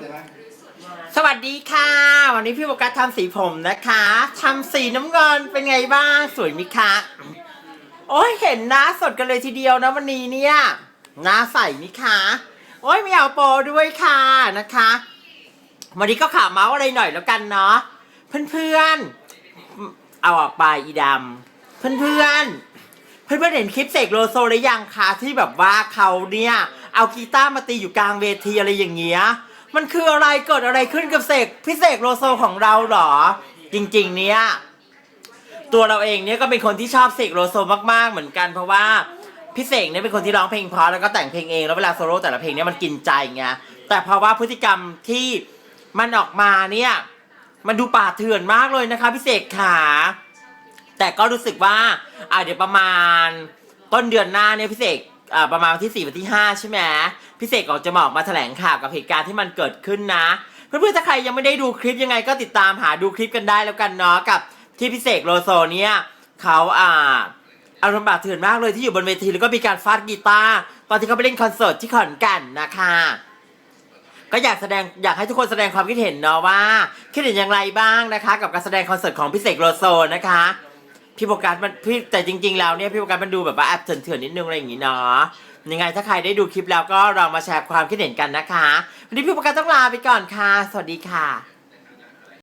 ใจไหมสวัสดีค่ะ วันนี้พี่โบกัสทำสีผมนะคะทำสีน้ำเงินเป็นไงบ้างสวยไหมคะโอ้ยเห็นหน้าสดกันเลยทีเดียวนะวันนี้เนี่ยหน้าใสนี่คะโอ้ยม่เอาโปรด้วยค่ะนะคะ วันนี้ก็ข่าวเมาส์อะไรหน่อยแล้วกันเนาะเพื่อนๆเอาออกไปอีดำเพื่อนๆเพื่อนๆเห็นคลิปเสกโลโซหรือยังคะที่แบบว่าเขาเนี่ย เอากีตาร์มาตีอยู่กลางเวทีอะไรอย่างเงี้ย มันคืออะไรเกิดอะไรขึ้นกับเสกพี่เสกโลโซของเราหรอ จริง ๆ เนี่ยตัวเราเองเนี่ยก็เป็นคนที่ชอบเสกโลโซมากๆเหมือนกัน เพราะว่าพี่เสกเนี่ยเป็นคนที่ร้องเพลงเพราะแล้วก็แต่งเพลงเองแล้วเวลาโซโล่แต่ละเพลงเนี่ยมันกินใจไงแต่เพราะว่าพฤติกรรมที่มันออกมาเนี่ยมันดูป่าเถื่อนมากเลยนะคะพี่เสกขาแต่ก็รู้สึกว่าอ่าเดี๋ยวประมาณต้นเดือนหน้าเนี่ยพี่เสก อ่าประมาณวันที่4วันที่ 5 ใช่ไหมพี่เสกก็จะมาออกมาแถลงข่าวกับเหตุการณ์ที่มันเกิดขึ้นนะ เพื่อนๆถ้าใครยังไม่ได้ดูคลิปยังไงก็ติดตามหาดูคลิปกันได้แล้วกันเนาะกับที่พี่เสกโลโซเนี่ยเขาอ่าอารมณ์บาดเถื่อนมากเลยที่อยู่บนเวทีแล้วก็มีการฟาดกีตาร์ตอนที่เขาไปเล่นคอนเสิร์ตที่ขอนแก่นนะคะก็อยากแสดงอยากให้ทุกคนแสดงความคิดเห็นเนาะว่าคิดเห็นอย่างไรบ้างนะคะ กับการแสดงคอนเสิร์ตของพี่เสกโลโซนะคะ พี่โฟกัสมันพี่แต่จริง ๆ แล้วเนี่ยพี่โฟกัสมันดูแบบว่าแอบเถื่อนๆนิดนึงอะไรอย่างงี้เนาะยังไงถ้าใครได้ดูคลิปแล้วก็ลองมาแชร์ความคิดเห็นกันนะคะ วันนี้พี่โฟกัสต้องลาไปก่อนค่ะ สวัสดีค่ะ